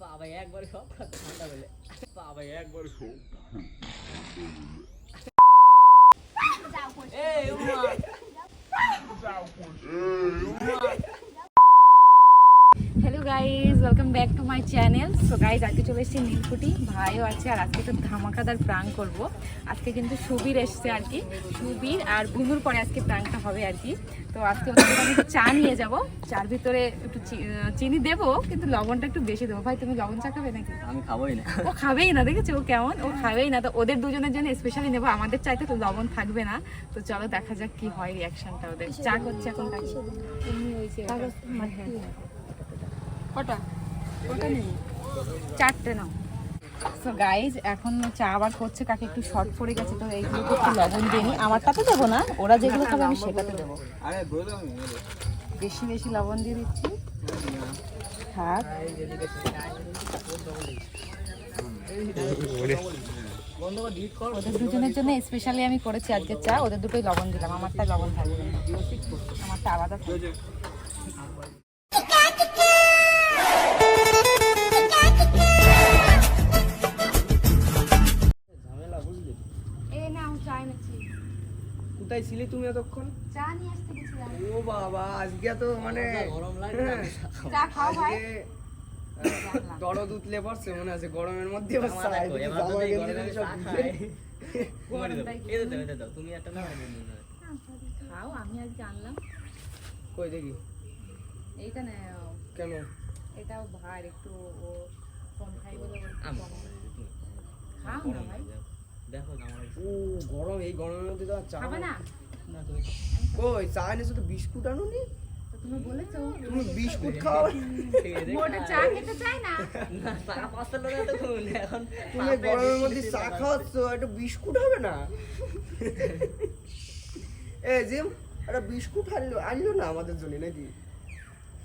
বাবা একবার সব খাচ্ছে ঠান্ডা বলে বাবা একবার সব এই Uma hello guys welcome back to my channel so guys আজকে চলে এসেছি নীলকুটি। ভাইও আছে আর আজকে তো ধামাকাদার প্রাং করব। আজকে কিন্তু সুবীর এসছে আর কি। সুবীর আর বুনুর পরে আজকে প্রাংটা হবে আর কি। তো আজকে ওদের আমি একটু চা নিয়ে যাব। চার ভিতরে একটু চিনি দেবো কিন্তু লবণটা একটু বেশি দেবো। ভাই তুমি লবণ চা খাবে নাকি? আমি খাবোই না। ও খাবেই না দেখেছ? ও কেমন? ও খাবেই না। তো ওদের দুজনের জন্য স্পেশালি নেব। আমাদের চাইতে তো লবণ থাকবে না। তো চলো দেখা যাক কি হয় রিয়াকশনটা ওদের। চা করছে এখন। এমনি হয়েছে ওটা। হ্যাঁ। কটা? কটা নেব? চারটে নাও। সো গাইজ এখন চা আবার করছে কাকে একটু শর্ট পড়ে গেছে তো এইগুলোকে একটু লবণ আমারটাতে দেবো না ওরা যেগুলো খাবে আমি সেটাতে দেবো। বেশি বেশি লবণ দিয়ে দিচ্ছি। থাক। ওদের দুজনের জন্য স্পেশালি আমি করেছি আজকে চা ওদের দুটোই লবণ দিলাম আমারটা লবণ থাকবে। আমারটা আলাদা কোথায় ছিলে তুমি এতক্ষণ? চা নিয়ে আসতে গেছিলাম। ও বাবা আজকে তো মানে গরম লাগে চা খাও ভাই। দরদ উতলে পড়ছে মনে আছে গরমের মধ্যে তুমি একটা নাও, আমি খাও আমি আজকে আনলাম। কই দেখি? এইটা না কেন? এটাও ভাই একটু ও কম খাই বলে। খাও না ভাই। দেখো ও গরম এই গরমের মধ্যে তো চা খাবে না? না কই চা এনেছো তো বিস্কুট আনুনি? তো তুমি বলেছ। তুমি বিস্কুট খাও। মোটা চা খেতে চাই না? না, টাকা পাঁচটা লোক এত এখন তুমি গরমের মধ্যে চা হবে। একটা বিস্কুট হবে না? এ জিম একটা বিস্কুট আনলো আনলো না আমাদের জন্য নাকি?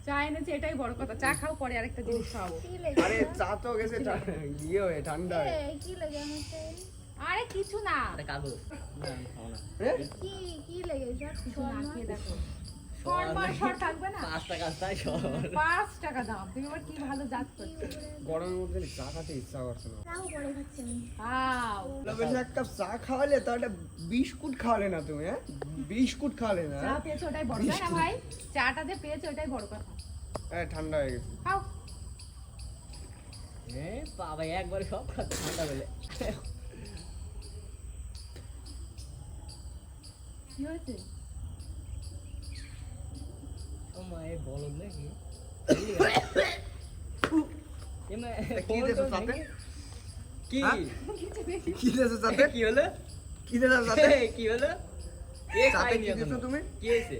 চা এনেছে এটাই বড় কথা। চা খাও পরে আরেকটা জিনিস খাওয়াবো। আরে চা তো গেছে ইয়ে ঠান্ডা কি লাগে আমাকে? আরে কিছু না। আরে কাগজ? কি কি লাগে কিছু না খেয়ে দেখো। গরমের মধ্যে চা খেতে ইচ্ছা করছে না। বেশি এক কাপ চা খাওয়ালে তো একটা বিস্কুট খাওয়ালে না তুমি হ্যাঁ? বিস্কুট খাওয়ালে না। চা পেয়েছ ওটাই বড় ভাই? চাটা যে পেয়েছ ওটাই বড় কথা। হ্যাঁ ঠান্ডা হয়ে গেছে। খাও। বাবা একবার সব খাচ্ছে ঠান্ডা বলে কি হয়েছে? ও মা, এ বলদ নাকি? এ মা, কি বলদ দেছো সাথে? কি? কি দিয়েছ সাথে? কি হলো? কি দিয়েছ সাথে? কি হলো? এ সাথে খায়নি কি দিয়েছ এখনও। তুমি? কি হয়েছে?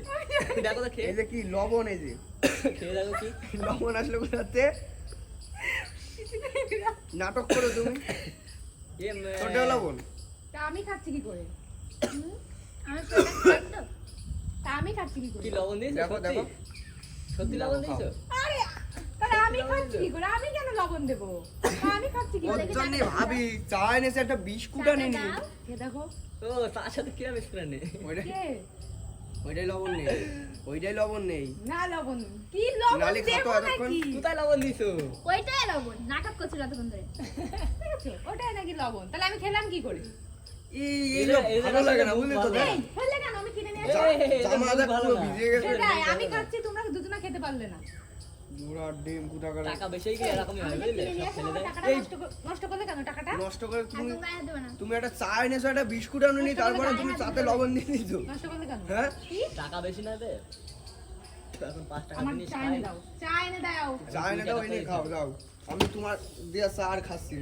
দেখো তো খেয়ে। এই যে কি লবণ এই যে। খেয়ে দেখো কি? লবণ আসলো কোথাতে নাটক করো তুমি। ছোট লবণ? আমি খাচ্ছি কি করে? আমি খাচ্ছি কি করে? লবণ দিয়েছ? দেখো, দেখো। সত্যি লবণ দিয়েছ? আরে তাহলে আমি খাচ্ছি কি করে? আমি কেন লবণ দেবো? আমি খাচ্ছি কি করে? জন্য ভাবি চা এনেছে একটা বিস্কুট আনেনি। দাও দেখো। ও তার সাথে কিরা মিস করে নে ওইটাই ওইটাই লবণ নেই। ওইটাই লবণ নেই। না লবণ কি লবণ নালে খাতো এতক্ষণ। কোথায় লবণ দিয়েছ ওইটাই লবণ নাটক করছিল এতক্ষণ ধরে। ওটাই নাকি লবণ? তাহলে আমি খেলাম কি করে? ভালো লাগে না বুঝলি তো আমি না। খাচ্ছি তোমরা দুজনা খেতে পারলে না। জোড়া ডিম কুটা করে। টাকা বেশি এরকমই হয় বুঝলে? নষ্ট কর- কেন টাকাটা? নষ্ট করে তুমি না। একটা চা এনেছো একটা বিস্কুট আনুনি তারপরে তুমি চাতে লবণ দিয়ে দিছো। নষ্ট করলে কেন? হ্যাঁ? টাকা বেশি না দে। এখন টাকা চা এনে দাও চা এনে দাও। চা এনে দাও এনে খাও দাও। আমি তোমার দিয়া চা আর খাচ্ছি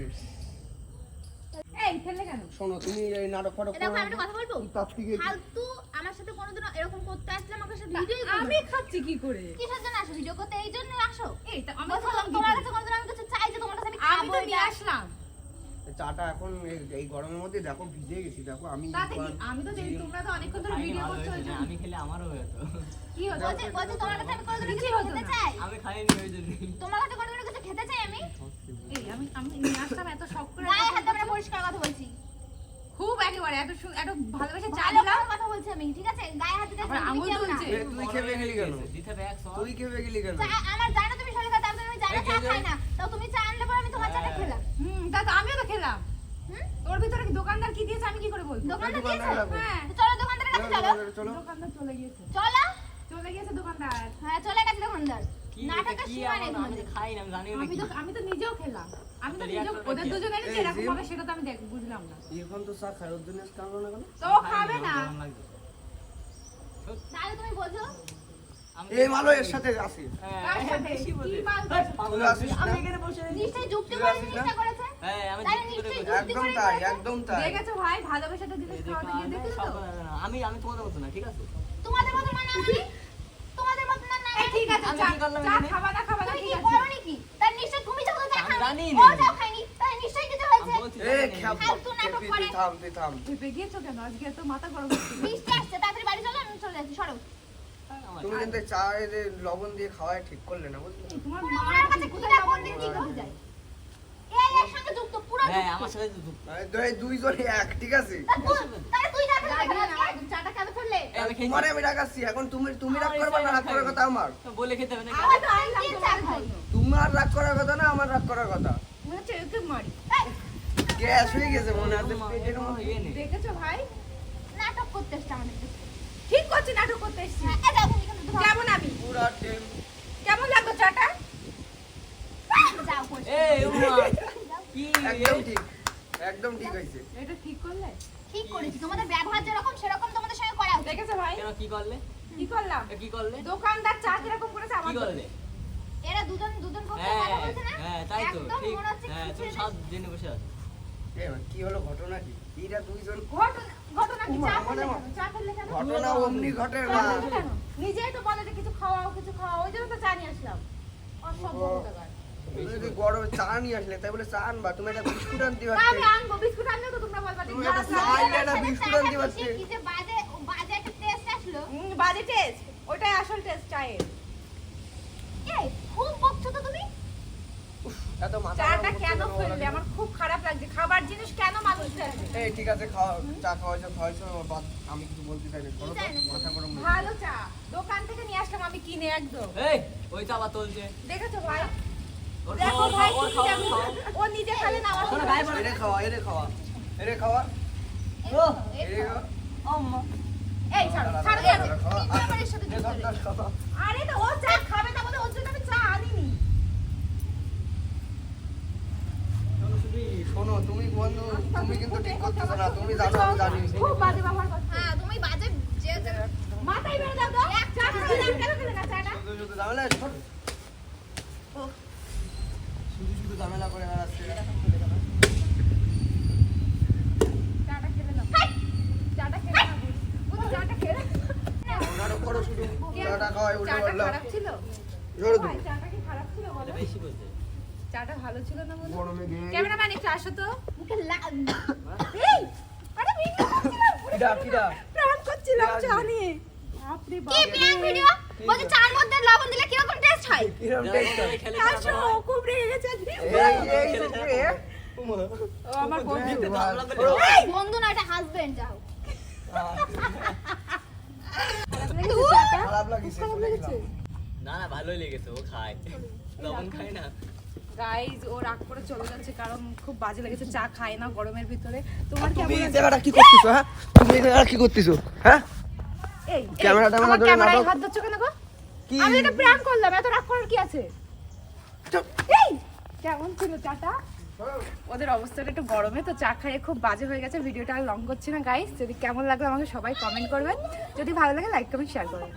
না। কেন? শোনো তুমি এই নাটক ফাটক এটা আমি কথা বলব? তার ফালতু আমার সাথে কোনোদিন এরকম করতে আসলে আমাকে সাথে ভিডিও আমি খাচ্ছি কি করে? কিসের জন্য আসো? ভিডিও করতে এই জন্য আসো। এই তা আমি তোমার কাছে কোনোদিন আমি কিছু চাই যে তোমার কাছে আমি আমি তো নিয়ে আসলাম। চাটা এখন এই- গরমের মধ্যে দেখো ভিজে গেছি দেখো আমি আমি তো দেখি তোমরা তো অনেকক্ষণ ধরে ভিডিও করছ না, আমি খেলে আমারও হতো কি হতো বলছে বলছে তোমার কাছে আমি কিছুই কিছু খেতে চাই। আমি খাইনি ওই জন্য তোমার কাছে কোনোদিন কিছু খেতে চাই আমি? এই আমি আমি নিয়ে আসলাম এত শখ করে গায়ে হাতে আমরা পরিষ্কার কথা বলছি। খুব একেবারে এত এত ভালোবেসে চা দিলাম। কথা বলছি আমি ঠিক আছে? গায়ে হাতে আবার আঙুল তুলছে। এ, তুই খেপে গেলি কেন? দিতে তুই খেপে গেলি কেন? আমার জানো তুমি শরীর খারাপ আমি জানি চা এই চা যে- খাই না। তাও তুমি চা আনলে বলব দোকানদার কি দিয়েছে আমি কি করে বলব? দোকানদার দিয়েছে? হ্যাঁ। চলো দোকানদারের কাছে চলো। দোকানদার চলে গিয়েছে। চলো। চলে গিয়েছে দোকানদার। হ্যাঁ চলে গেছে দোকানদার। কি নাটকের সীমা নেই আমি তো আমি। তো নিজেও খেলাম। আমি তো নিজেও ওদের কি? দুজনে এরকম হবে সেটা তো আমি দেখ বুঝলাম না। এখন তো চা খাই ওর জন্য আজকে না তো খাবে না। তাহলে তুমি বোঝো। এই মালো এর সাথে আসি হ্যাঁ, কার হ্যাঁ, সাথে? বেশি বলে। হ্যাঁ? পাগল আসিস আমি এখানে বসে নিশ্চয়ই যুক্তি করার চেষ্টা করেছে। আমি তাহলে যুক্তি করে নিশ্চয়ই বলছি। একদম তাই একদম তাই। দেখেছ ভাই? ভালোবাসাটা জিনিস খাওয়াতে গিয়ে দেখেছ? তো কথা জানি না। আমি আমি তোমাদের মতো না ঠিক আছে? তোমাদের মতো আমি? তোমাদের মতো না এই ঠিক আছে চা কি করলাম চা এখানে? খাবা না খাবা না তুমি ঠিক আছে। করো নাকি? তার নিশ্চয়ই তুমি যখন চা আমি খাওনি। জানি ও চা খায়নি। তাহলে নিশ্চয়ই কিছু হয়েছে। বলছি এই জানি না। খ্যাপ ফালতু নাটক করে। থাম তুই থাম। চেপে গিয়েছো কেন? আজকে এত মাথা গরম হচ্ছে। বৃষ্টি আসছে তাড়াতাড়ি বাড়ি চলো আমি চলে যাচ্ছি সরো। তুমি কিন্তু এই চা লবণ দিয়ে খাওয়াই ঠিক করলে না বুঝলি? তোমার কাছে কি লবণ দিয়ে যায় এই এর সঙ্গে যুক্ত পুরো হ্যাঁ যুক্ত। আমার সাথে এক ঠিক আছে। তোমারে আমি রাগাচ্ছি এখন তুমি তুমি রাগ করবে না রাগ করার কথা আমার। বলে খেতে হবে না। আমার তোমার রাগ করার কথা না আমার রাগ করার কথা। হচ্ছে একে মারি। এই, গ্যাস হয়ে গেছে মনে পেটের মধ্যে। দেখেছ ভাই? নাটক করতে এসছে আমাদের ঠিক করছি নাটক করতে এসছি। হ্যাঁ। কেমন আমি? পুরা কেমন লাগল চাটা? যাও এই, কি? একদম ঠিক একদম ঠিক হয়েছে। এটা ঠিক করলে? ঠিক করেছি তোমাদের ব্যবহার যেরকম সেরকম তোমাদের সঙ্গে করা উচিত। দেখেছ ভাই? কেন কি করলে? কি করলাম? কি করলে? দোকানদার চা কীরকম করেছে কি করলে? এরা দুজন দুজন হ্যাঁ কথা বলছে না? হ্যাঁ তাই তো ঠিক। হ্যাঁ তুমি সব জেনে বসে আছো। কি হলো ঘটনা কি? এরা দুইজন ঘটনা ঘটনা কি? চা মানে খেলে আমার- কেন? চা খেলে কেন? ঘটনা অমনি ঘটে না। নিজেই তো বলে যে কিছু খাওয়াও কিছু খাওয়াও ওই জন্য তো চা নিয়ে আসলাম। অসভ্য ও। কোথাকার। তুমি যদি গরমে চা নিয়ে আসলে তাই বলে চা আনবা? তুমি একটা বিস্কুট আনতে তা আমি আনব বিস্কুট আনলেও তো তোমরা বলবা তুমি একটা চা আনলে না বিস্কুট আনতে পারতে। কি যে বাজে বাজে একটা টেস্ট আসলো? হুম, বাজে টেস্ট ওটাই আসল টেস্ট চায়ের এই খুব বকছো তো তুমি? এত মাথা চাটা কেন ফেললে? আমার খুব খারাপ লাগছে। খাবার জিনিস কেন মানুষ ফেলবে এই ঠিক আছে খাওয়া চা খাওয়াইছো খাওয়াইছো বাদ আমি কিছু বলতে চাই না। করো। মাথা গরম ভালো চা। দোকান থেকে নিয়ে আসলাম আমি কিনে একদম। এই ওই দেখেছ ভাই? দেখো ভাই ও নিজে খালে না আমার শোনো, ভাই খাবে। এরে খাওয়া এরে খাওয়া এরে খাওয়া। ও, খাওয়া আম্মা। এই ছাড়ো ছাড়ো। আমার সাথে। আরে তো ও চা খাবে না বলে ওর জন্য আমি চা আনিনি। শোনো, তুমি বন্ধু তুমি কিন্তু ঠিক করতেছো না তুমি জানো আমি জানি। খুব বাজে ব্যবহার করছ। হ্যাঁ তুমি বাজে যে মাথায় বেরো দাও তো। চা খাবে না কেন খেলে না চাটা শুধু শুধু ঝামেলা ছোট শুধু শুধু ঝামেলা করে বেড়াচ্ছে। চাটা ভালো ছিল না ক্যামেরাম্যান একটু আসো তো মুখে এই আরে ভিডিও করছিলাম কিডা কিডা প্রাণ করছিলাম? কি ভিডিও? বলছে চার মধ্যে লবণ দিলে খুব রেগে গেছে আমার বন্ধু। না এটা হাজবেন্ড যাও। খারাপ লাগিছে না না ভালোই লেগেছে ও খায়। লবণ খায় না। গাইজ ও রাগ করে চলে যাচ্ছে কারণ খুব বাজে লেগেছে চা খায় না গরমের ভিতরে। তোমার তুমি এই জায়গাটা কি করতেছো হ্যাঁ? তুমি এই জায়গাটা কি করতেছো হ্যাঁ? এই ক্যামেরা আমার ধরে ক্যামেরায় হাত দিচ্ছ কেন গো? কি? আমি এটা প্র্যাঙ্ক করলাম এত রাগ করার কি আছে? এই কেমন ছিল চাটা? ওদের অবস্থাটা একটু গরমে তো চা খাইয়ে খুব বাজে হয়ে গেছে ভিডিওটা আর লং করছি না গাইস যদি কেমন লাগল আমাকে সবাই কমেন্ট করবেন। যদি ভালো লাগে লাইক কমেন্ট শেয়ার করবেন।